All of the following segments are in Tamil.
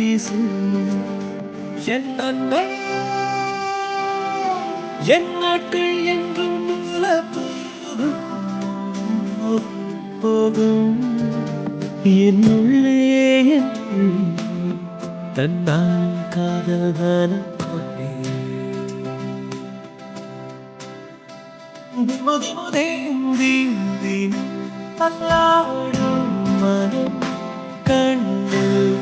வீசு என் அன்பே என் நாட்கள் என்றும் மூல போகும். என் உள்ளே தன்னால் காதல் கொண்டே அல்லாடும் மனம் கண்ணு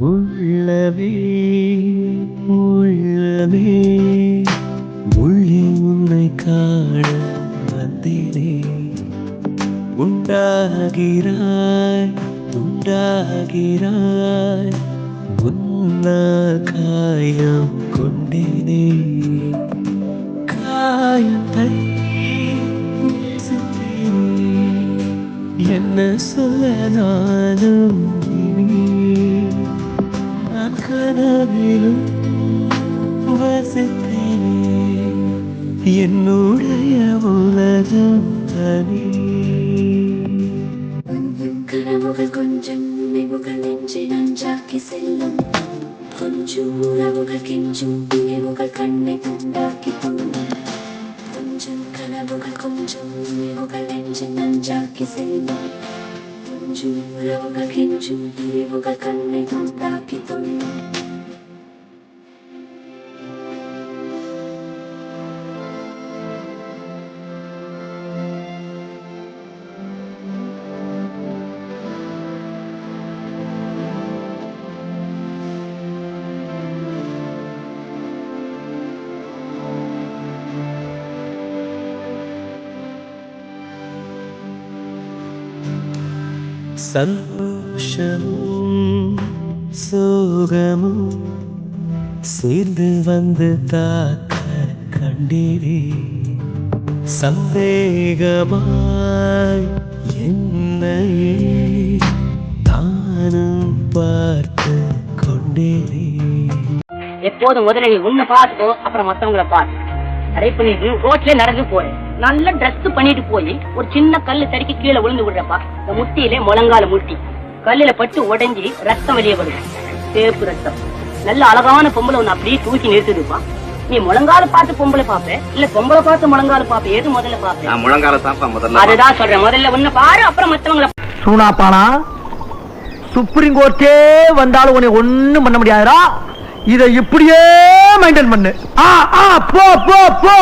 உள்ளவே உள்ளவே. உள்ளே உன்னை காண வந்தேனே. உண்டாகிறாய் உண்டாகிறாய். உன்னால் காயம் கொண்டேனே. காயத்தை என்ன சொல்ல நானும் கனவிலும் வசித்தேனே என்னுடைய உலகம் தனி கனவுகள் கொஞ்சம் நினைவுகள் நெஞ்சை நஞ்சாக்கி செல்லும் கொஞ்சம் உறவுகள் கெஞ்சும் நினைவுகள் கண்ணை துண்டாக்கி துள்ளும் கொஞ்சம் கனவுகள் கொஞ்சம் நினைவுகள் நெஞ்சை நஞ்சாக்கி செல்லும் కించు రవక కించు రేవక కన్నె తుందా కితుల్లు சந்தோஷமும் சோகமும் சேர்ந்து வந்து தாக்க கண்டீரே. சந்தேகமாய் என்னையே தானும் பார்த்து கொண்டிரி. எப்போதும் முதல்ல நீ உன்னை பார்த்துக்கோ அப்புறம் மற்றவங்களை பார்த்து அதே பண்ணிட்டு ரோட்லேயே நடந்து போறேன். நல்ல ட்ரெஸ் பண்ணிட்டு போய் ஒரு சின்ன கல்லு தடுக்கி கீழே விழுந்து விடுறப்பா இந்த முட்டியில முழங்கால முட்டி. கல்லுல பட்டு உடைஞ்சி ரத்தம் வெளியே வருது. சேப்பு ரத்தம். நல்ல அழகான பொம்பளை ஒண்ணு அப்படியே தூக்கி நிறுத்துதுப்பா. நீ முழங்கால பார்த்து பொம்பளை பாப்ப இல்ல பொம்பளை பார்த்து முழங்கால பாப்ப எது முதல்ல பாப்ப நான் முழங்கால முதல்ல அதுதான் சொல்றேன். முதல்ல உன்னை பாரு அப்புறம் மத்தவங்கள சூனாப்பானா? சுப்ரீம் கோர்ட்டே வந்தாலும் உன்னை ஒண்ணும் பண்ண முடியாதுடா. இதை இப்படியே மெயின்டைன் பண்ணு. ஆ ஆ போ போ போ.